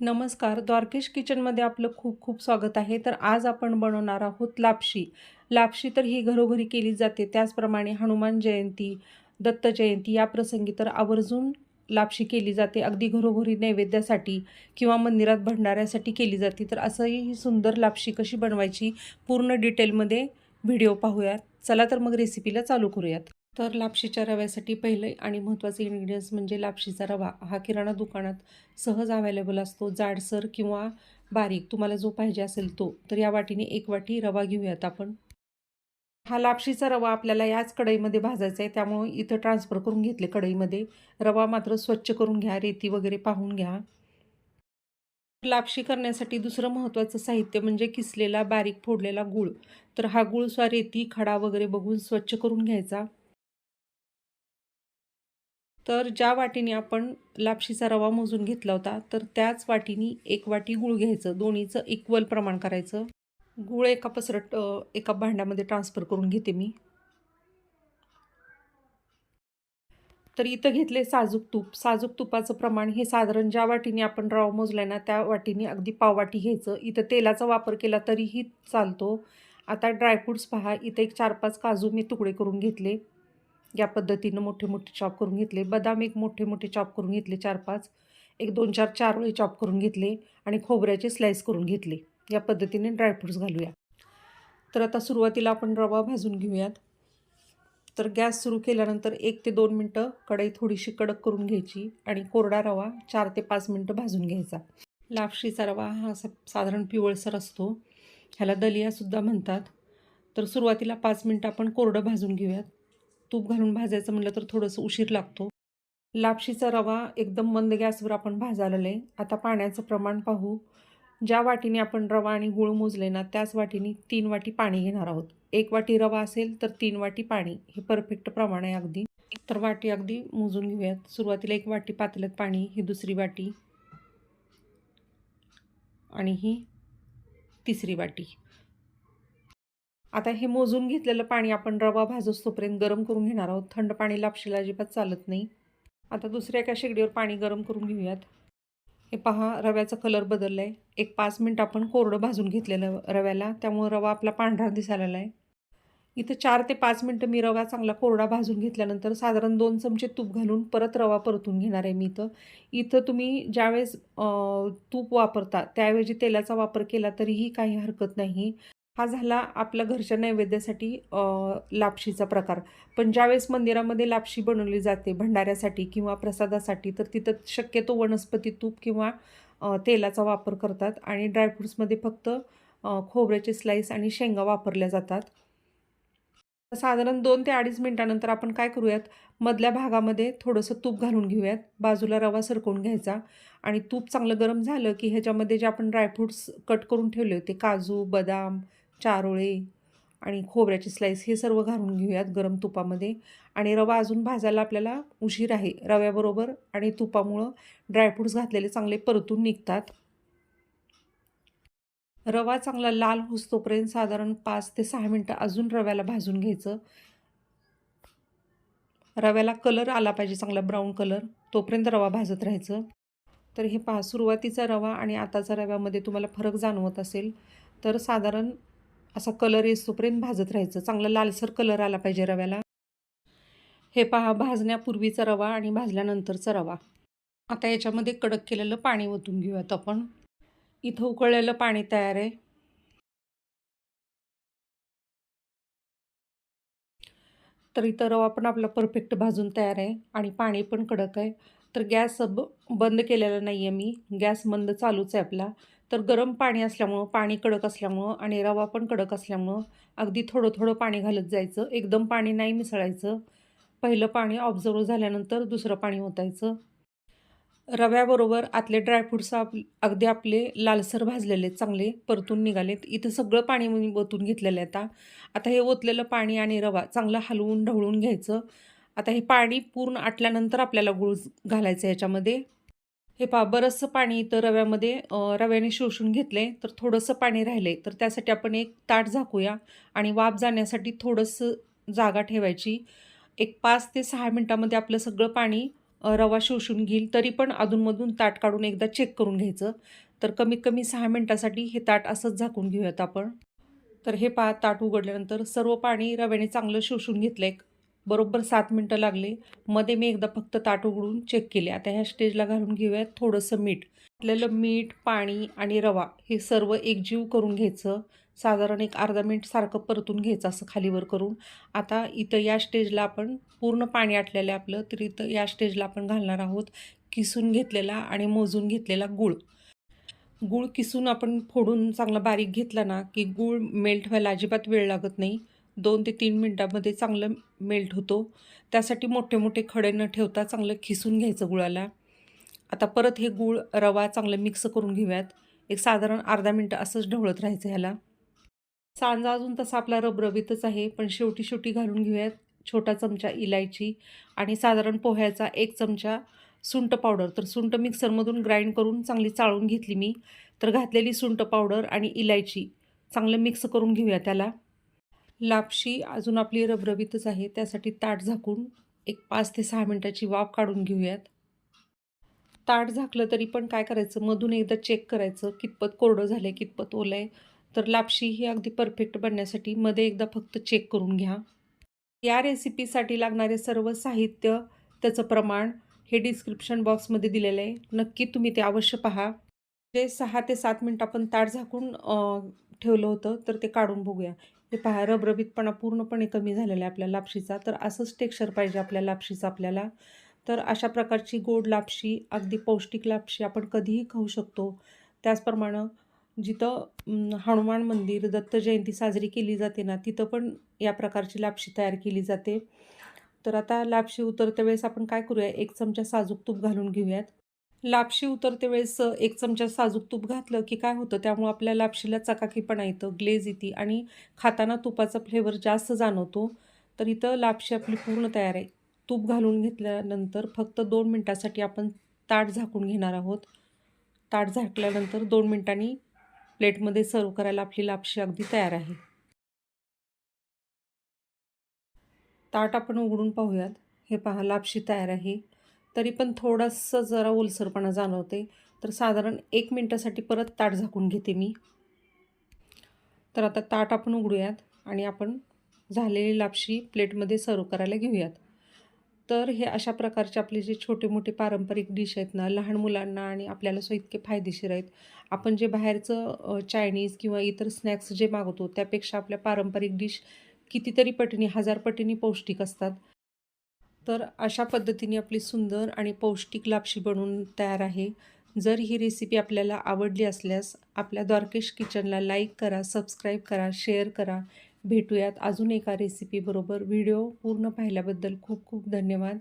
नमस्कार द्वारकेश किचनमध्ये आपलं खूप खूप स्वागत आहे. तर आज आपण बनवणार आहोत लापशी. लापशी तर ही घरोघरी केली जाते. त्याचप्रमाणे हनुमान जयंती दत्त जयंती या प्रसंगी तर आवर्जून लापशी केली जाते. अगदी घरोघरी नैवेद्यासाठी किंवा मंदिरात भंडाऱ्यासाठी केली जाते. तर असंही ही सुंदर लापशी कशी बनवायची पूर्ण डिटेलमध्ये व्हिडिओ पाहूयात. चला तर मग रेसिपीला चालू करूयात. तर लापशीच्या रव्यासाठी पहिले आणि महत्त्वाचे इन्ग्रेडियंट्स म्हणजे लापशीचा रवा. हा किराणा दुकानात सहज अवेलेबल असतो. जाडसर किंवा बारीक तुम्हाला जो पाहिजे असेल तो. तर या वाटीने एक वाटी रवा घेऊयात आपण. हा लापशीचा रवा आपल्याला याच कढईमध्ये भाजायचा आहे. त्यामुळे इथं ट्रान्सफर करून घेतले कढईमध्ये. रवा मात्र स्वच्छ करून घ्या रेती वगैरे पाहून घ्या. लापशी करण्यासाठी दुसरं महत्त्वाचं साहित्य म्हणजे किसलेला बारीक फोडलेला गूळ. तर हा गूळ स्वा रेती खडा वगैरे बघून स्वच्छ करून घ्यायचा. तर ज्या वाटीने आपण लापशीचा रवा मोजून घेतला होता तर त्याच वाटीने एक वाटी गूळ घ्यायचं. दोन्हीचं इक्वल प्रमाण करायचं. गूळ एका पसरट एका भांड्यामध्ये ट्रान्सफर करून घेते मी. तर इथं घेतले साजूक तूप. साजूक तुपाचं प्रमाण हे साधारण ज्या वाटीने आपण रवा मोजला ना त्या वाटीने अगदी पाववाटी घ्यायचं. इथं तेलाचा वापर केला तरीही चालतो. आता ड्रायफ्रूट्स पहा. इथं एक चार पाच काजू मी तुकडे करून घेतले. या पद्धतीनं मोठे मोठे चॉप करून घेतले. बदाम एक मोठे मोठे चॉप करून घेतले चार पाच. एक दोन चार चार वेळे चॉप करून घेतले आणि खोबऱ्याचे स्लाईस करून घेतले. या पद्धतीने ड्रायफ्रूट्स घालूया. तर आता सुरुवातीला आपण रवा भाजून घेऊयात. तर गॅस सुरू केल्यानंतर एक ते दोन मिनटं कढई थोडीशी कडक करून घ्यायची आणि कोरडा रवा चार ते पाच मिनटं भाजून घ्यायचा. लापशीचा रवा हा असा साधारण पिवळसर असतो. ह्याला दलियासुद्धा म्हणतात. तर सुरुवातीला पाच मिनटं आपण कोरडं भाजून घेऊयात. तूप घालून भाजायचं म्हटलं तर थोडंसं उशीर लागतो. लापशीचा रवा एकदम मंद गॅसवर आपण भाजायला आहे आता पाण्याचं प्रमाण पाहू. ज्या वाटीने आपण रवा आणि गुळ मोजले ना त्याच वाटीने तीन वाटी पाणी घेणार आहोत. एक वाटी रवा असेल तर तीन वाटी पाणी. हे परफेक्ट प्रमाण आहे अगदी. तर वाटी अगदी मोजून घेऊयात. सुरुवातीला एक वाटी पातळ्यात पाणी ही दुसरी वाटी आणि ही तिसरी वाटी. आता हे मोजून घेतलेलं पाणी आपण रवा भाजोस्तोपर्यंत गरम करून घेणार आहोत. थंड पाणी लापशीला अजिबात चालत नाही. आता दुसऱ्या एका शेगडीवर पाणी गरम करून घेऊयात. हे पहा रव्याचा कलर बदलला आहे एक पाच मिनटं आपण कोरडं भाजून घेतलेलं रव्याला. त्यामुळं रवा आपला पांढरा दिसायला आहे इथं चार ते पाच मिनटं मी रवा चांगला कोरडा भाजून घेतल्यानंतर साधारण दोन चमचे तूप घालून परत रवा परतून घेणार आहे मी इथं. इथं तुम्ही ज्यावेळेस तूप वापरता त्याऐवजी तेलाचा वापर केला तरीही काही हरकत नाही. हा झाला आपल्या घरच्या नैवेद्यासाठी लापशीचा प्रकार. पण ज्यावेळेस मंदिरामध्ये लापशी बनवली जाते भंडाऱ्यासाठी किंवा प्रसादासाठी तर तिथं शक्यतो वनस्पती तूप किंवा तेलाचा वापर करतात आणि ड्रायफ्रूट्समध्ये फक्त खोबऱ्याचे स्लाईस आणि शेंगा वापरल्या जातात. साधारण दोन ते अडीच मिनटानंतर आपण काय करूयात? मधल्या भागामध्ये थोडंसं तूप घालून घेऊयात. बाजूला रवा सरकवून घ्यायचा आणि तूप चांगलं गरम झालं की ह्याच्यामध्ये जे आपण ड्रायफ्रूट्स कट करून ठेवले होते काजू बदाम चारोळे आणि खोबऱ्याची स्लाईस हे सर्व घालून घेऊयात गरम तुपामध्ये. आणि रवा अजून भाजायला आपल्याला उशीर आहे. रव्याबरोबर आणि तुपामुळं ड्रायफ्रूट्स घातलेले चांगले परतून निघतात. रवा चांगला लाल होतोपर्यंत साधारण पाच ते सहा मिनटं अजून रव्याला भाजून घ्यायचं. रव्याला कलर आला पाहिजे चांगला ब्राऊन कलर तोपर्यंत रवा भाजत राहायचं. तर हे पहा सुरुवातीचा रवा आणि आताचा रव्यामध्ये तुम्हाला फरक जाणवत असेल. तर साधारण असा कलर येसोपर्यंत भाजत राहायचं. चांगला लालसर कलर आला पाहिजे रव्याला. हे पहा भाजण्यापूर्वीचा रवा आणि भाजल्यानंतरचा रवा. आता याच्यामध्ये कडक केलेलं पाणी ओतून घेऊयात आपण. इथं उकळलेलं पाणी तयार आहे. तर इथं रवा पण आपला परफेक्ट भाजून तयार आहे आणि पाणी पण कडक आहे. तर गॅस बंद केलेला नाही आहे मी. गॅस मंद चालूच आहे आपला. तर गरम पाणी असल्यामुळं पाणी कडक असल्यामुळं आणि रवा पण कडक असल्यामुळं अगदी थोडं थोडं पाणी घालत जायचं. एकदम पाणी नाही मिसळायचं. पहिलं पाणी ऑब्झर्व झाल्यानंतर दुसरं पाणी ओतायचं. रव्याबरोबर आतले ड्रायफ्रूट्स आप अगदी आपले लालसर भाजलेले चांगले परतून निघालेत. इथं सगळं पाणी मी ओतून घेतलेलं आहे आता. आता हे ओतलेलं पाणी आणि रवा चांगलं हलवून ढवळून घ्यायचं. आता हे पाणी पूर्ण आटल्यानंतर आपल्याला गुळ घालायचं याच्यामध्ये. हे पहा बरंचसं पाणी इथं रव्यामध्ये रव्याने शोषून घेतलं आहे तर थोडंसं पाणी राहिलं आहे तर त्यासाठी आपण एक ताट झाकूया आणि वाफ जाण्यासाठी थोडंसं जागा ठेवायची. एक पाच ते सहा मिनटामध्ये आपलं सगळं पाणी रवा शोषून घेईल. तरी पण अधूनमधून ताट काढून एकदा चेक करून घ्यायचं. तर कमीत कमी सहा मिनटासाठी हे ताट असंच झाकून घेऊयात आपण. तर हे पहा ताट उघडल्यानंतर सर्व पाणी रव्याने चांगलं शोषून घेतलं एक बरोबर सात मिनटं लागले. मध्ये मी एकदा फक्त ताट उघडून चेक केले. आता ह्या स्टेजला घालून घेऊयात थोडंसं मीठ. आपल्याला मीठ पाणी आणि रवा हे सर्व एकजीव करून घ्यायचं. साधारण एक अर्धा मिनिट सारखं परतून घ्यायचं असं खालीवर करून. आता इथं या स्टेजला आपण पूर्ण पाणी आटलेलं आहे आपलं. तर इथं या स्टेजला आपण घालणार आहोत किसून घेतलेला आणि मोजून घेतलेला गूळ. गूळ किसून आपण फोडून चांगला बारीक घेतला ना की गूळ मेल्ट व्हायला अजिबात वेळ लागत नाही. दोन ते तीन मिनटामध्ये चांगलं मेल्ट होतो. त्यासाठी मोठे मोठे खडे न ठेवता चांगलं खिसून घ्यायचं गुळाला. आता परत हे गूळ रवा चांगलं मिक्स करून घेऊयात. एक साधारण अर्धा मिनटं असंच ढवळत राहायचं ह्याला. सांजा अजून तसा आपला रबरबीतच आहे पण शेवटी शेवटी घालून घेऊयात छोटा चमचा इलायची आणि साधारण पोह्याचा एक चमचा सुंट पावडर. तर सुंट मिक्सरमधून ग्राइंड करून चांगली चाळून घेतली मी. तर घातलेली सुंट पावडर आणि इलायची चांगलं मिक्स करून घेऊया त्याला. लापशी अजून आपली रबरबीतच आहे. त्यासाठी ताट झाकून एक पाच ते सहा मिनटाची वाफ काढून घेऊयात. ताट झाकलं तरी पण काय करायचं? मधून एकदा चेक करायचं. कितपत कोरडं झालं आहे कितपत ओलं आहे तर लापशी ही अगदी परफेक्ट बनण्यासाठी मध्ये एकदा फक्त चेक करून घ्या. या रेसिपीसाठी लागणारे सर्व साहित्य त्याचं प्रमाण हे डिस्क्रिप्शन बॉक्समध्ये दिलेलं आहे. नक्की तुम्ही ते अवश्य पहा. जे सहा ते सात मिनटं आपण ताट झाकून ठेवलं होतं तर ते काढून बघूया. हे पहा रबरबीतपणा पूर्णपणे कमी झालेला आहे आपल्या लापशीचा. तर असंच टेक्स्चर पाहिजे आपल्या लापशीचं आपल्याला. तर अशा प्रकारची गोड लापशी अगदी पौष्टिक लापशी आपण कधीही खाऊ शकतो. त्याचप्रमाणे जिथं हनुमान मंदिर दत्त जयंती साजरी केली जाते ना तिथं पण या प्रकारची लापशी तयार केली जाते. तर आता लापशी उतरत्या वेळेस आपण काय करूया? एक चमचा साजूक तूप घालून घेऊयात. लापशी उतरते वेळेस एक चमचा साजूक तूप घातलं की काय होतं? त्यामुळं आपल्या लापशीला चकाकीपणा येतं ग्लेज येते आणि खाताना तुपाचा फ्लेवर जास्त जाणवतो. तर इथं लापशी आपली पूर्ण तयार आहे. तूप घालून घेतल्यानंतर फक्त दोन मिनटासाठी आपण ताट झाकून घेणार आहोत. ताट झाकल्यानंतर दोन मिनटांनी प्लेटमध्ये सर्व करायला आपली लापशी अगदी तयार आहे. ताट आपण उघडून पाहूयात. हे पहा लापशी तयार आहे. तरी पण थोडंसं जरा ओलसरपणा जाणवते. तर साधारण एक मिनटासाठी परत ताट झाकून घेते मी. तर आता ताट आपण उघडूयात आणि आपण झालेली लापशी प्लेटमध्ये सर्व करायला घेऊयात. तर हे अशा प्रकारचे आपले जे छोटे मोठे पारंपरिक डिश आहेत ना लहान मुलांना आणि आपल्याला सो इतके फायदेशीर आहेत. आपण जे बाहेरचं चायनीज किंवा इतर स्नॅक्स जे मागवतो त्यापेक्षा आपल्या पारंपरिक डिश कितीतरी पटीने हजार पटीने पौष्टिक असतात. तर अशा पद्धतीने आपली सुंदर आणि पौष्टिक लापशी बनवून तयार आहे. जर ही रेसिपी आपल्याला आवडली असल्यास आपल्या द्वारकेश किचनला लाईक करा सबस्क्राईब करा शेअर करा. भेटूयात अजून एका रेसिपीबरोबर व्हिडिओ पूर्ण पाहिल्याबद्दल खूप खूप धन्यवाद.